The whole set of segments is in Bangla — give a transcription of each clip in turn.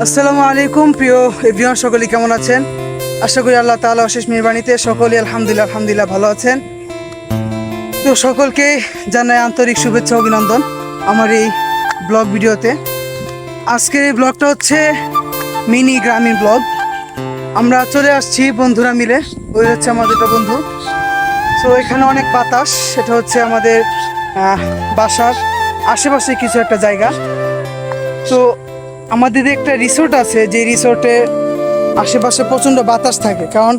আসসালামু আলাইকুম, প্রিয় এভরিওয়ান সকলে কেমন আছেন? আশা করি আল্লাহ তাআলা অশেষ মেহরবানিতে সকলে আলহামদুলিল্লাহ আলহামদুলিল্লাহ ভালো আছেন। তো সকলকে জানাই আন্তরিক শুভেচ্ছা, অভিনন্দন আমার এই ব্লগ ভিডিওতে। আজকের এই ব্লগটা হচ্ছে মিনি গ্রামীণ ব্লগ। আমরা চলে আসছি বন্ধুরা মিলে, ওই হচ্ছে আমাদের একটা বন্ধু। তো এখানে অনেক বাতাস, সেটা হচ্ছে আমাদের বাসার আশেপাশে কিছু একটা জায়গা। তো আমাদের একটা রিসোর্ট আছে, যে রিসোর্টে আশেপাশে প্রচণ্ড বাতাস থাকে। কারণ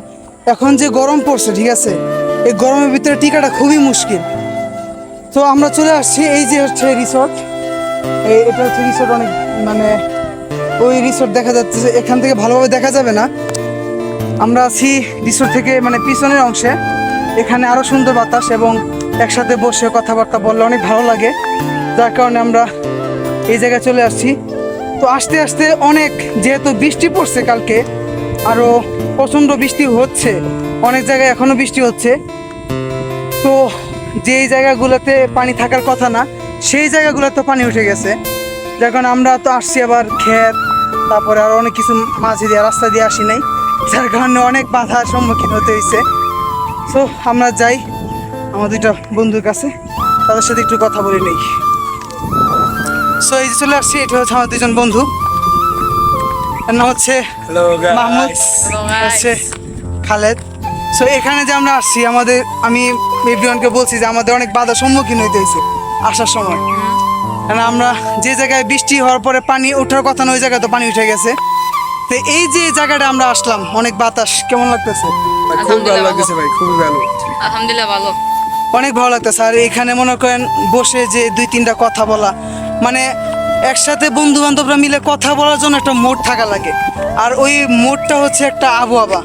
এখন যে গরম পড়ছে, ঠিক আছে? এই গরমের ভিতরে টিকাটা খুবই মুশকিল। তো আমরা চলে আসছি, এই যে হচ্ছে রিসোর্ট এই এটা হচ্ছে রিসোর্ট অনেক মানে ওই রিসোর্ট দেখা যাচ্ছে যে এখান থেকে ভালোভাবে দেখা যাবে না। আমরা আছি রিসোর্ট থেকে মানে পিছনের অংশে। এখানে আরও সুন্দর বাতাস এবং একসাথে বসে কথাবার্তা বললে অনেক ভালো লাগে। যার কারণে আমরা এই জায়গায় চলে আসছি। তো আস্তে আস্তে অনেক, যেহেতু বৃষ্টি পড়ছে কালকে আরও প্রচণ্ড বৃষ্টি হচ্ছে, অনেক জায়গায় এখনও বৃষ্টি হচ্ছে, তো যেই জায়গাগুলোতে পানি থাকার কথা না, সেই জায়গাগুলোতে পানি উঠে গেছে। কারণে আমরা তো আসছি আবার ক্ষেত, তারপরে আর অনেক কিছু মাঝে দিয়ে, রাস্তা দিয়ে আসি নাই, যার কারণে অনেক বাধার সম্মুখীন হতে হয়েছে তো আমরা যাই, আমার দুইটা বন্ধুর কাছে, তাদের সাথে একটু কথা বলে নেই। সো এই যে চলে আসছি এটা হচ্ছে আমার দুজন বন্ধু। নাম হচ্ছে মাহমুদ হচ্ছে খালেদ। সো এখানে যে আমরা আসছি আমাদের আমি এভরিওয়ানকে বলছি যে আমাদের অনেক বাধার সম্মুখীন হইতে হয়েছে আসার সময়। কারণ আমরা যে জায়গায় বৃষ্টি হওয়ার পরে পানি ওঠার কথা না ওই জায়গায় তো পানি উঠে গেছে। তো এই যে জায়গাটা আমরা আসলাম অনেক বাতাস কেমন লাগতেছে? খুব ভালো লাগতেছে ভাই খুবই ভালো। আলহামদুলিল্লাহ ভালো। অনেক ভালো লাগতেছে। আর এখানে মনে করেন বসে যে দুই তিনটা কথা বলা মানে একসাথে বন্ধু বান্ধবরা মিলে কথা বলার জন্য একটা মোড থাকা লাগে। আর ওই মোডটা হচ্ছে একটা আবহাওয়া।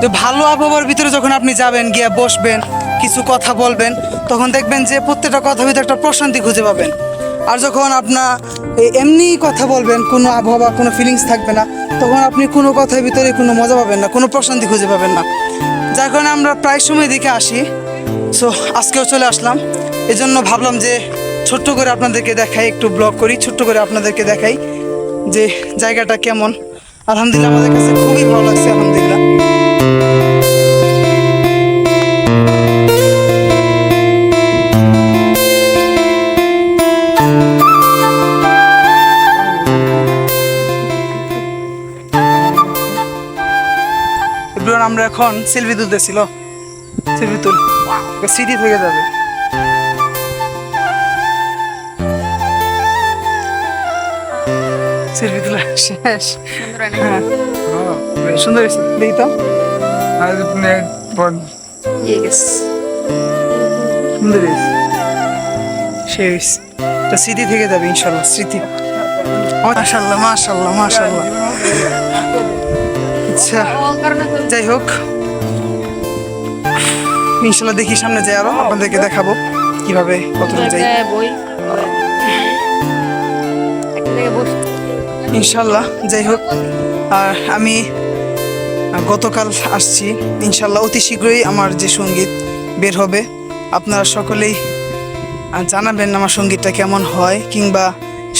তো ভালো আবহাওয়ার ভিতরে যখন আপনি যাবেন, গিয়ে বসবেন, কিছু কথা বলবেন, তখন দেখবেন যে প্রত্যেকটা কথার ভিতরে একটা প্রশান্তি খুঁজে পাবেন। আর যখন আপনার এমনি কথা বলবেন, কোনো আবহাওয়া, কোনো ফিলিংস থাকবে না, তখন আপনি কোনো কথার ভিতরে কোনো মজা পাবেন না, কোনো প্রশান্তি খুঁজে পাবেন না। যার কারণে আমরা প্রায় সময় দিকে আসি। সো আজকেও চলে আসলাম। এজন্য ভাবলাম যে ছোট্ট করে আপনাদেরকে দেখাই, একটু ব্লগ করি, ছোট্ট করে আপনাদেরকে দেখাই যে জায়গাটা কেমন। আলহামদুলিল্লাহ, আমাদের কাছে খুবই ভালো লাগছে, আলহামদুলিল্লাহ। আমরা এখন সেলফি তুলতেছিল সেলফি তুল। স্মৃতি থেকে যাবে। সেলফি তোলা শেষ সুন্দর হ্যাঁ। সুন্দর হয়েছে। দেখি তো। Yes. সুন্দর হয়েছে। শেষ একটা স্মৃতি থেকে যাবে ইনশাল্লাহ স্মৃতি। মাশাল্লাহ মাশাল্লাহ মাশাল্লাহ। আচ্ছা যাই হোক। ইনশাল্লাহ দেখি সামনে যাই আরও। আপনাদেরকে দেখাবো কীভাবে কতটা যাই। ইনশাল্লাহ, যাই হোক। আর আমি গতকাল আসছি, ইনশাল্লাহ অতি শীঘ্রই আমার যে সংগীত বের হবে। আপনারা সকলেই জানাবেন আমার সঙ্গীতটা কেমন হয়, কিংবা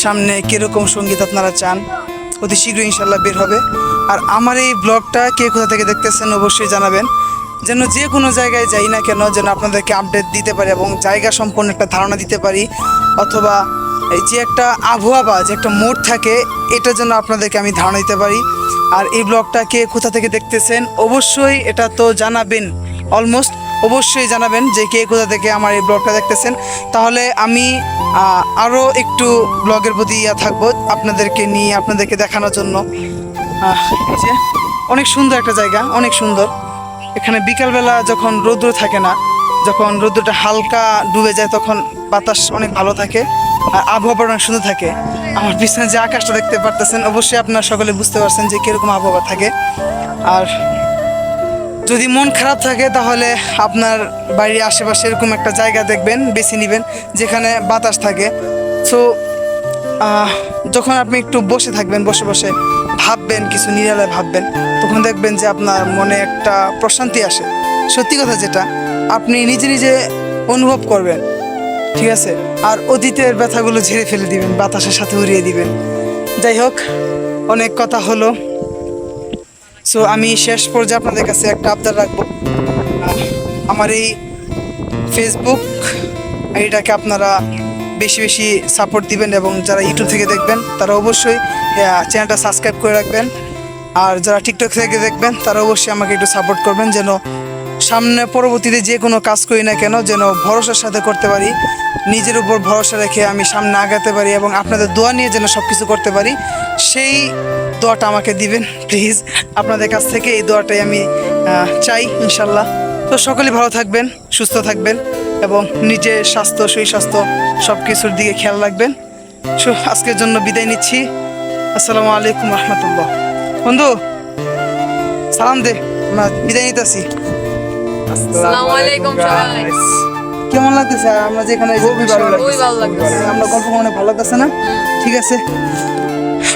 সামনে কীরকম সংগীত আপনারা চান। অতি শীঘ্রই ইনশাল্লাহ বের হবে। আর আমার এই ব্লগটা কে কোথা থেকে দেখতেছেন অবশ্যই জানাবেন। যেন যে কোনো জায়গায় যাই না কেন, যেন আপনাদেরকে আপডেট দিতে পারি এবং জায়গা সম্পন্ন একটা ধারণা দিতে পারি, অথবা এই যে একটা আবহাওয়া বা যে একটা মোড থাকে, এটার জন্য আপনাদেরকে আমি ধারণা দিতে পারি। আর এই ব্লগটা কে কোথা থেকে দেখতেছেন, অবশ্যই এটা তো জানাবেন অলমোস্ট অবশ্যই জানাবেন যে কে কোথা থেকে আমার এই ব্লগটা দেখতেছেন। তাহলে আমি আরও একটু ব্লগের প্রতি ইয়া থাকব আপনাদেরকে নিয়ে, আপনাদেরকে দেখানোর জন্য। যে, অনেক সুন্দর একটা জায়গা, অনেক সুন্দর। এখানে বিকালবেলা যখন রৌদ্র থাকে না, যখন রৌদ্রটা হালকা ডুবে যায়, তখন বাতাস অনেক ভালো থাকে। আবহাওয়া অনেক সুন্দর থাকে। আমার পিছনে যে আকাশটা দেখতে পারতেছেন, অবশ্যই আপনারা সকলে বুঝতে পারছেন যে কীরকম আবহাওয়া থাকে। আর যদি মন খারাপ থাকে, তাহলে আপনার বাড়ির আশেপাশে এরকম একটা জায়গা দেখবেন, বেছে নেবেন, যেখানে বাতাস থাকে। সো যখন আপনি একটু বসে থাকবেন, বসে বসে ভাববেন, কিছু নিরালায় ভাববেন, তখন দেখবেন যে আপনার মনে একটা প্রশান্তি আসে। সত্যি কথা যেটা, আপনি নিজে নিজে অনুভব করবেন। ঠিক আছে? আর অতীতের ব্যথাগুলো ঝেড়ে ফেলে দিবেন, বাতাসের সাথে উড়িয়ে দিবেন। যাই হোক, অনেক কথা হলো। সো আমি শেষ পর্যায়ে আপনাদের কাছে একটা আবদার রাখব। আমার এই ফেসবুক আইডিটাকে আপনারা বেশি বেশি সাপোর্ট দিবেন এবং যারা ইউটিউব থেকে দেখবেন, তারা অবশ্যই চ্যানেলটা সাবস্ক্রাইব করে রাখবেন। আর যারা টিকটক থেকে দেখবেন, তারা অবশ্যই আমাকে একটু সাপোর্ট করবেন যেন সামনে পরবর্তীতে যে কোনো কাজ করি না কেন যেন ভরসার সাথে করতে পারি, নিজের উপর ভরসা রেখে আমি সামনে আগাতে পারি এবং আপনাদের দোয়া নিয়ে যেন সব কিছু করতে পারি, সেই দোয়াটা আমাকে দিবেন, প্লিজ। আপনাদের কাছ থেকে এই দোয়াটাই আমি চাই, ইনশাল্লাহ। তো সকলেই ভালো থাকবেন, সুস্থ থাকবেন এবং নিজের স্বাস্থ্য শরীর স্বাস্থ্য সব কিছুর দিকে খেয়াল রাখবেন। সো, আজকের জন্য বিদায় নিচ্ছি। আসসালামু আলাইকুম রহমতুল্লাহ। বন্ধু, সালাম দে, আমরা বিদায় নিতেছি। আসসালামু আলাইকুম সবাই। কেমন লাগতেছে? আমরা যেখানে খুবই ভালো লাগতেছে। আমরা গল্প মনে ভালো লাগতেছে না? ঠিক আছে।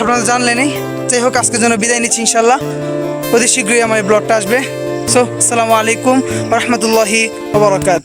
আপনারা জানলেনই। যাই হোক আজকের জন্য বিদায় নিচ্ছি ইনশাল্লাহ অতি শীঘ্রই আমার এই ব্লগটা আসবে। সো আসসালামু আলাইকুম রহমতুল্লাহি ওবরাকাত